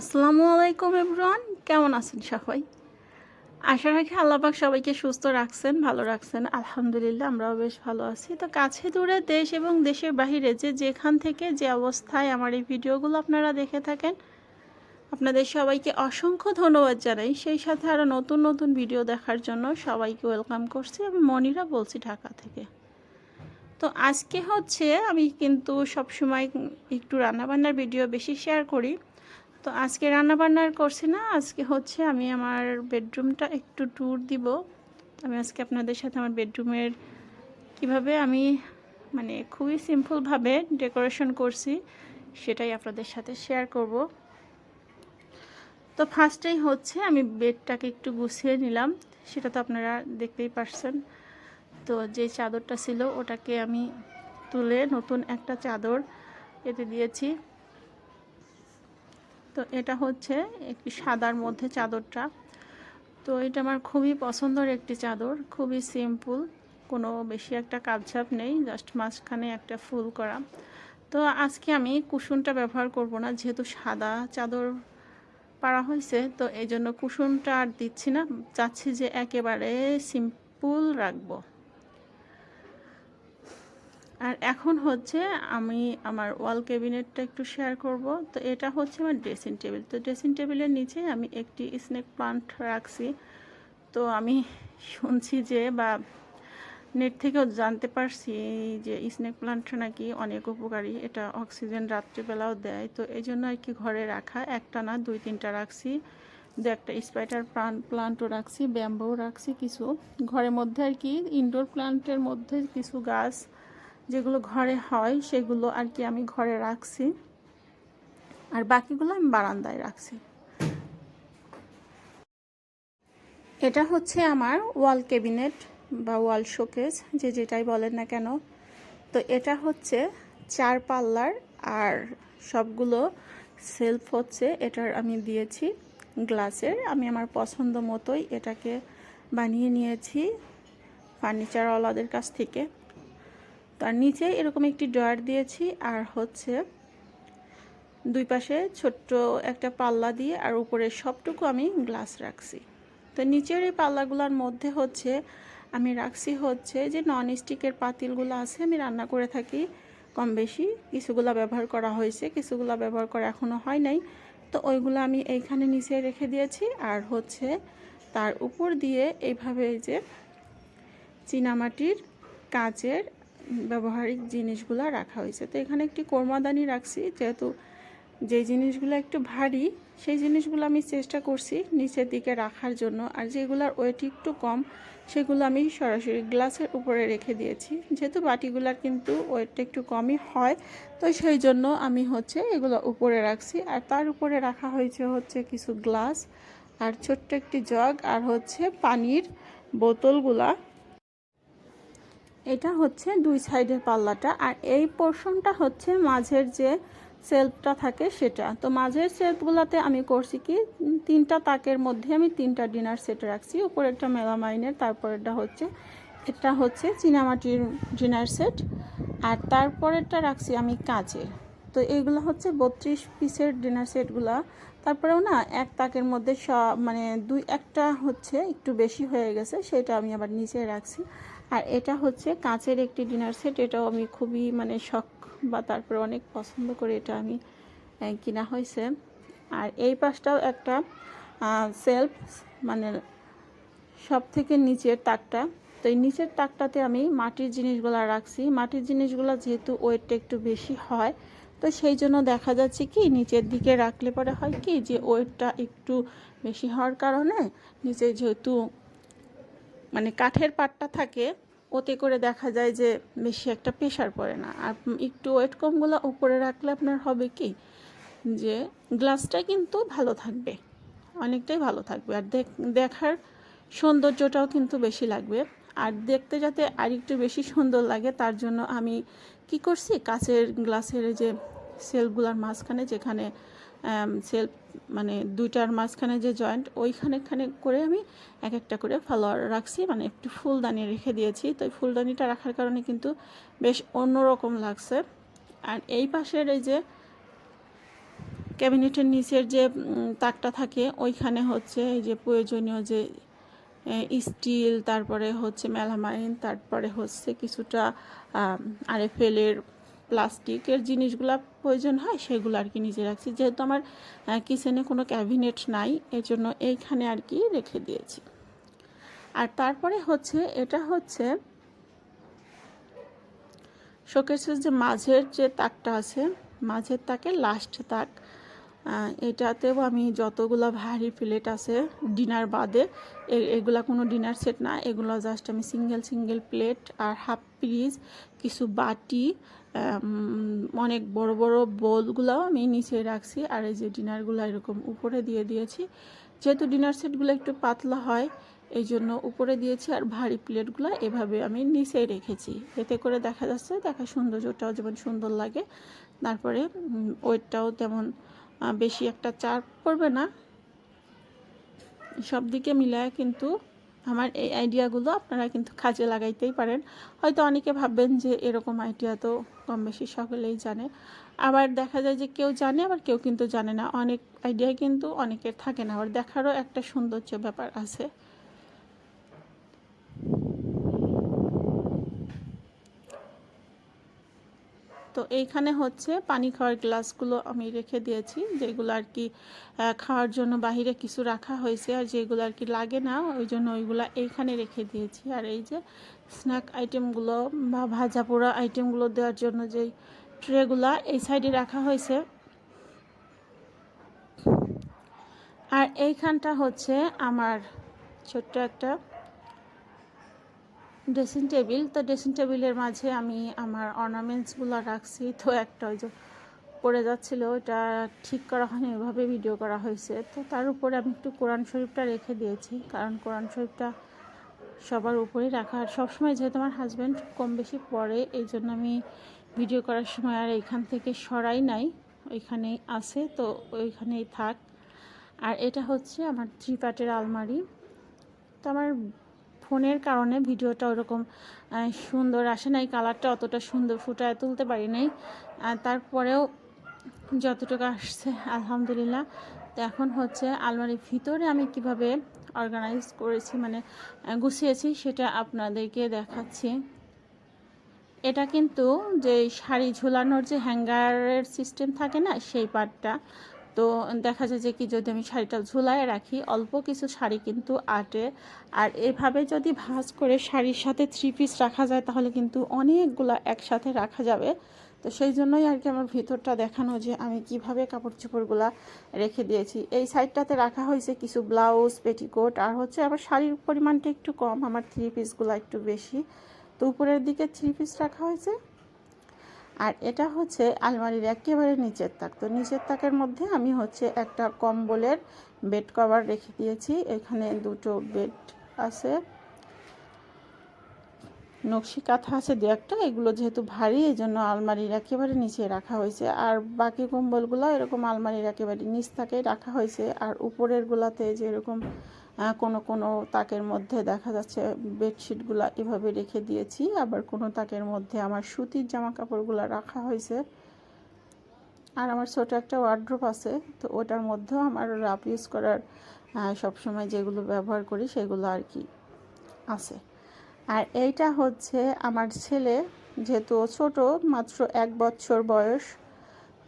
আসসালামু আলাইকুম এভরিওয়ান। কেমন আছেন সবাই? আশা রাখি আল্লাপাক সবাইকে সুস্থ রাখছেন, ভালো রাখছেন। আলহামদুলিল্লাহ, আমরাও বেশ ভালো আছি। তো কাছে দূরে দেশ এবং দেশের বাহিরে যে যেখান থেকে যে অবস্থায় আমার এই ভিডিওগুলো আপনারা দেখে থাকেন, আপনাদের সবাইকে অসংখ্য ধন্যবাদ জানাই। সেই সাথে আরও নতুন নতুন ভিডিও দেখার জন্য সবাইকে ওয়েলকাম করছি আমি মনিরা বলছি ঢাকা থেকে। তো আজকে হচ্ছে আমি কিন্তু সবসময় একটু রান্নাবান্নার ভিডিও বেশি শেয়ার করি। তো আজকে রান্নাবান্নার করছি না, আজকে হচ্ছে আমি আমার বেডরুমটা একটু ট্যুর দিব। আমি আজকে আপনাদের সাথে আমার বেডরুমের কীভাবে আমি মানে খুবই সিম্পলভাবে ডেকোরেশন করছি, সেটাই আপনাদের সাথে শেয়ার করব। তো ফার্স্টেই হচ্ছে আমি বেডটাকে একটু গুছিয়ে নিলাম, সেটা তো আপনারা দেখতেই পারছেন। তো যে চাদরটা ছিল, ওটাকে আমি তুলে নতুন একটা চাদর এতে দিয়েছি। তো এটা হচ্ছে একটি সাদার মধ্যে চাদরটা। তো এটা আমার খুবই পছন্দের একটি চাদর, খুবই সিম্পল কোনো বেশি একটা কাপঝাপ নেই জাস্ট মাঝখানে একটা ফুল করা। তো আজকে আমি কুশনটা ব্যবহার করব না, যেহেতু সাদা চাদর পারা হয়েছে, তো এই জন্য কুশনটা আর দিচ্ছি না, চাচ্ছি যে একেবারে সিম্পল রাখব। আর এখন হচ্ছে আমি আমার ওয়াল ক্যাবিনেটটা একটু শেয়ার করব। তো এটা হচ্ছে আমার ড্রেসিং টেবিল তো ড্রেসিং টেবিলের নিচে আমি একটি স্নেক প্লান্ট রাখছি। তো আমি শুনছি যে বা নেট থেকেও জানতে পারছি যে স্নেক প্লান্টটা নাকি অনেক উপকারী। এটা অক্সিজেন রাত্রিবেলাও দেয়। তো এই জন্য আর কি ঘরে রাখা। একটা না, দুই, তিনটা রাখছি। দু একটা স্পাইটার প্লান্ট প্লান্টও রাখছি ব্যাম্বও রাখছি কিছু। ঘরের মধ্যে আর কি ইনডোর প্লান্টের মধ্যে কিছু গাছ যেগুলো ঘরে হয়, সেগুলো আর কি আমি ঘরে রাখছি। আর বাকিগুলো আমি বারান্দায় রাখছি। এটা হচ্ছে আমার ওয়াল ক্যাবিনেট বা ওয়াল শোকেজ যে যেটাই বলেন না কেন। তো এটা হচ্ছে চার পাল্লার আর সবগুলো সেলফ হচ্ছে, এটার আমি দিয়েছি গ্লাসের। আমি আমার পছন্দ মতোই এটাকে বানিয়ে নিয়েছি ফার্নিচারওয়ালাদের কাছ থেকে। তার নিচে এরকম একটি ড্রয়ার দিয়েছি আর হচ্ছে দুই পাশে ছোট্ট একটা পাল্লা দিয়ে আর উপরে সবটুকু আমি গ্লাস রাখছি। তো নিচের এই পাল্লাগুলোর মধ্যে হচ্ছে আমি রাখছি হচ্ছে যে নন স্টিকের পাতিলগুলো আছে, আমি রান্না করে থাকি কম বেশি কিছুগুলো ব্যবহার করা হয়েছে, কিছুগুলো ব্যবহার করা এখনও হয় নাই। তো ওইগুলো আমি এইখানে নিচে রেখে দিয়েছি আর হচ্ছে তার উপর দিয়ে এইভাবে যে চীনামাটির কাচের ব্যবহারিক জিনিসগুলো রাখা হয়েছে। তো এখানে একটি কোরমাদানি রাখছি, যেহেতু যে জিনিসগুলো একটু ভারী, সেই জিনিসগুলো আমি চেষ্টা করছি নিচের দিকে রাখার জন্য। আর যেগুলোর ওয়েট একটু কম, সেগুলো আমি সরাসরি গ্লাসের উপরে রেখে দিয়েছি। যেহেতু বাটিগুলার কিন্তু ওয়েটটা একটু কমই হয়, তো সেই জন্য আমি হচ্ছে এগুলো উপরে রাখছি। আর তার উপরে রাখা হয়েছে হচ্ছে কিছু গ্লাস, আর ছোট্ট একটি জগ, আর হচ্ছে পানির বোতলগুলা। এটা হচ্ছে দুই সাইডের পাল্লাটা, আর এই পোর্শনটা হচ্ছে মাঝের যে সেলফটা থাকে সেটা। তো মাঝের সেলফগুলোতে আমি করছি কি, তিনটা তাকের মধ্যে আমি তিনটা ডিনার সেট রাখছি। উপরে উপরেরটা মেলামাইনের তারপরেরটা হচ্ছে, এটা হচ্ছে চীনামাটির ডিনার সেট আর তারপরেরটা রাখছি আমি কাঁচের। তো এইগুলো হচ্ছে বত্রিশ পিসের ডিনার সেটগুলো তারপরেও না, এক তাকের মধ্যে সব মানে দুই, একটা হচ্ছে একটু বেশি হয়ে গেছে, সেটা আমি আবার নিচে রাখছি। আর এটা হচ্ছে কাঁচের একটি ডিনার সেট এটাও আমি খুবই মানে শখ বা তারপরে অনেক পছন্দ করে এটা আমি কিনা হয়েছে। আর এই পাশটাও একটা সেলফ মানে সব থেকে নিচের তাকটা। তো এই নিচের তাকটাতে আমি মাটির জিনিসগুলো রাখছি। মাটির জিনিসগুলো যেহেতু ওয়েটটা একটু বেশি হয়, তো সেই জন্য দেখা যাচ্ছে কি, নিচের দিকে রাখলে পরে হয় কি, যে ওয়েটটা একটু বেশি হওয়ার কারণে নিচে যেহেতু মানে কাঠের পাটটা থাকে, ওতে করে দেখা যায় যে বেশি একটা প্রেশার পড়ে না। আর একটু ওয়েট কমগুলো উপরে রাখলে আপনার হবে কি? যে গ্লাসটা কিন্তু ভালো থাকবে, অনেকটাই ভালো থাকবে। আর দেখার সৌন্দর্যটাও কিন্তু বেশি লাগবে। আর দেখতে যাতে আরেকটু বেশি সুন্দর লাগে, তার জন্য আমি কি করছি? কাচের গ্লাসের যে সেলফগুলোর মাঝখানে যেখানে সেলফ মানে দুইটার মাঝখানে যে জয়েন্ট ওইখানেখানে করে আমি এক একটা করে ফলোয়ার রাখছি। মানে একটু ফুলদানি রেখে দিয়েছি। তো ফুলদানিটা রাখার কারণে কিন্তু বেশ অন্যরকম লাগছে। আর এই পাশের এই যে ক্যাবিনেটের নিচের যে তাকটা থাকে, ওইখানে হচ্ছে এই যে প্রয়োজনীয় যে স্টিল, তারপরে হচ্ছে মেলামাইন, তারপরে হচ্ছে কিছুটা আরএফএলের প্লাস্টিকের জিনিসগুলো প্রয়োজন হয়, সেগুলো আর কি নিজে রাখছি। যেহেতু আমার কিচেনে কোনো ক্যাবিনেট নাই এই জন্য এইখানে আর কি রেখে দিয়েছি। আর তারপরে হচ্ছে, এটা হচ্ছে শোকেসের যে মাঝের যে তাকটা আছে, মাঝের তাকে লাস্ট তাক এটাতেও আমি যতগুলো ভারী প্লেট আছে ডিনার বাদে এগুলা কোনো ডিনার সেট না, এগুলো জাস্ট আমি সিঙ্গেল সিঙ্গেল প্লেট আর হাফ পিস কিছু বাটি অনেক বড় বড় বোলগুলোও আমি নিচে রাখছি, আর এই যে ডিনারগুলো এরকম উপরে দিয়ে দিয়েছি। যেহেতু ডিনার সেটগুলো একটু পাতলা হয়, এই জন্য উপরে দিয়েছি, আর ভারী প্লেটগুলো এভাবে আমি নিচে রেখেছি। এতে করে দেখা যাচ্ছে, দেখা সৌন্দর্যটাও যেমন সুন্দর লাগে। তারপরে ওয়েটটাও তেমন বেশি একটা চাপ পড়বে না। সব দিকে মিলায় কিন্তু আমার এই আইডিয়াগুলো আপনারা কিন্তু কাজে লাগাইতেই পারেন। হয়তো অনেকে ভাববেন যে এরকম আইডিয়া তো কম বেশি সকলেই জানে। আবার দেখা যায় যে কেউ জানে, আবার কেউ কিন্তু জানে না। অনেক আইডিয়া কিন্তু অনেকের থাকে না। আবার দেখারও একটা সৌন্দর্য ব্যাপার আছে। তো এইখানে হচ্ছে পানি খাওয়ার গ্লাসগুলো আমি রেখে দিয়েছি, যেগুলো আর কি খাওয়ার জন্য বাহিরে কিছু রাখা হয়েছে আর যেগুলো আর কি লাগে না, ওই জন্য ওইগুলো এইখানে রেখে দিয়েছি। আর এই যে স্ন্যাক আইটেমগুলো বা ভাজা পোড়া আইটেমগুলো দেওয়ার জন্য যেই ট্রেগুলা এই সাইডে রাখা হয়েছে। আর এইখানটা হচ্ছে আমার ছোট্ট একটা ড্রেসিং টেবিল তো ড্রেসিং টেবিলের মাঝে আমি আমার অর্নামেন্টসগুলো রাখছি। তো একটা ওই যে পড়ে যাচ্ছিল ওটা ঠিক করা হয়নি, ওইভাবে ভিডিও করা হয়েছে। তো তার উপরে আমি একটু কোরআন শরীফটা রেখে দিয়েছি, কারণ কোরআন শরীফটা সবার উপরেই রাখা। আর সবসময় যেহেতু আমার হাজব্যান্ড কম বেশি পড়ে, এই জন্য আমি ভিডিও করার সময় আর এইখান থেকে সরাই নাই, ওইখানেই আছে, তো ওইখানেই থাক। আর এটা হচ্ছে আমার থ্রি পার্টের আলমারি। তো আমার ফোনের কারণে ভিডিওটা ওরকম সুন্দর আসে নাই, কালারটা অতটা সুন্দর ফুটায় তুলতে পারি নাই। তারপরেও যতটুকু আসছে, আলহামদুলিল্লাহ। তো এখন হচ্ছে আলমারির ভিতরে আমি কীভাবে অর্গানাইজ করেছি মানে গুছিয়েছি সেটা আপনাদেরকে দেখাচ্ছি। এটা কিন্তু যে শাড়ি ঝোলানোর যে হ্যাঙ্গারের সিস্টেম থাকে না, সেই পার্টটা তো দেখা যায় যে কি যদি আমি শাড়িটা ঝুলায় রাখি, অল্প কিছু শাড়ি কিন্তু আটে। আর এভাবে যদি ভাঁজ করে শাড়ির সাথে থ্রি পিস রাখা যায়, তাহলে কিন্তু অনেকগুলো একসাথে রাখা যাবে। তো সেই জন্যই আর কি আমার ভিতরটা দেখানো যে আমি কীভাবে কাপড় চোপড়গুলো রেখে দিয়েছি। এই সাইডটাতে রাখা হয়েছে কিছু ব্লাউজ, পেটিকোট, আর হচ্ছে আবার শাড়ির পরিমাণটা একটু কম, আমার থ্রি পিসগুলো একটু বেশি। তো উপরের দিকে থ্রি পিস রাখা হয়েছে। আর এটা হচ্ছে আলমারির একেবারে নিচের তাক। তো নিচের তাকের মধ্যে আমি হচ্ছে একটা কম্বলের বেড কভার রেখে দিয়েছি। এখানে দুটো বেড আছে। নকশি কাঁথা আছে দু একটা। এগুলো যেহেতু ভারী এই জন্য আলমারির একেবারে নিচে রাখা হয়েছে। আর বাকি কম্বলগুলো এরকম আলমারির একেবারে নিচ তাকে রাখা হয়েছে। আর উপরের গুলাতে যে এরকম আহ, কোনো কোনো তাকের মধ্যে দেখা যাচ্ছে বেডশিটগুলো এভাবে রেখে দিয়েছি, আবার কোনো তাকের মধ্যে আমার সুতির জামা কাপড়গুলো রাখা হয়েছে। আর আমার ছোট একটা ওয়ার্ড্রোপ আছে, তো ওটার মধ্যেও আমার রাপ ইউজ করার সবসময় যেগুলো ব্যবহার করি সেগুলো আর কি আছে। আর এইটা হচ্ছে আমার ছেলে, যেহেতু ছোট, মাত্র এক বছর বয়স,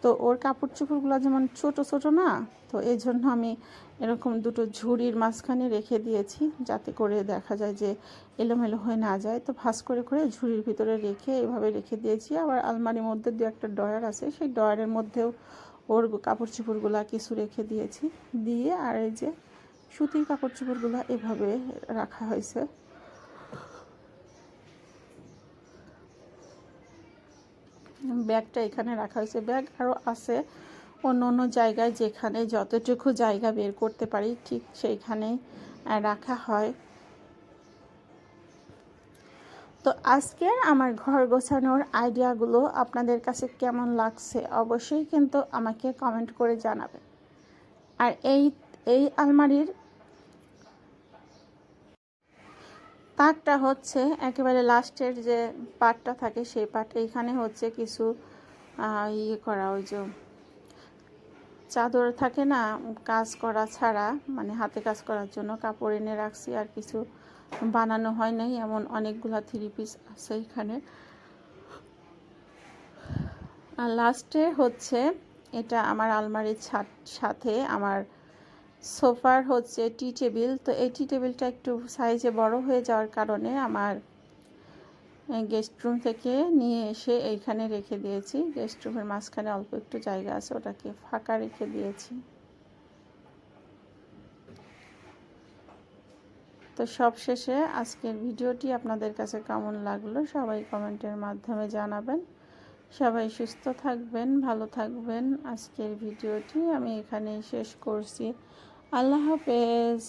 তো ওর কাপড় চোপড়গুলো যেমন ছোট ছোট না, তো এই জন্য আমি এরকম দুটো ঝুড়ির মাঝখানে রেখে দিয়েছি যাতে করে দেখা যায় যে এলোমেলো হয়ে না যায়। তো ভাঁজ করে করে ঝুড়ির ভিতরে রেখে এভাবে রেখে দিয়েছি। আবার আলমারির মধ্যে দু একটা ডয়ার আছে, সেই ডয়ারের মধ্যেও ওর কাপড় চোপড়গুলো কিছু রেখে দিয়েছি। দিয়ে আর এই যে সুতির কাপড় চোপড়গুলো এভাবে রাখা হয়েছে। ব্যাগটা এখানে রাখা হয়েছে। ব্যাগ আরও আছে। অন্য অন্য জায়গায় যেখানে যতটুকু জায়গা বের করতে পারি ঠিক সেইখানেই আহ, রাখা হয়। তো আজকের আমার ঘর গোছানোর আইডিয়াগুলো আপনাদের কাছে কেমন লাগছে অবশ্যই কিন্তু আমাকে কমেন্ট করে জানাবেন। আর এই এই আলমারির পার্টটা হচ্ছে একেবারে লাস্টের যে পার্টটা থাকে সেই পার্ট এইখানে হচ্ছে কিছু ইয়ে করা ওই যে চাদর থাকে না, কাজ করা ছাড়া মানে হাতে কাজ করার জন্য কাপড় এনে রাখছি আর কিছু বানানো হয় নাই, এমন অনেকগুলো থ্রি পিস আছে এখানে। আর লাস্টে হচ্ছে এটা আমার আলমারির সাথে আমার সোফার হচ্ছে টি টেবিল তো এই টি টেবিলটা একটু সাইজে বড় হয়ে যাওয়ার কারণে আমার গেস্ট রুম থেকে নিয়ে এসে এইখানে রেখে দিয়েছি। গেস্ট রুমের মাঝখানে অল্প একটু জায়গা আছে, ওটাকে ফাঁকা রেখে দিয়েছি। তো সব শেষে আজকের ভিডিওটি আপনাদের কাছে কেমন লাগল সবাই কমেন্টের মাধ্যমে জানাবেন। সবাই সুস্থ থাকবেন, ভালো থাকবেন। আজকের ভিডিওটি আমি এখানেই শেষ করছি। আল্লাহ হাফেজ।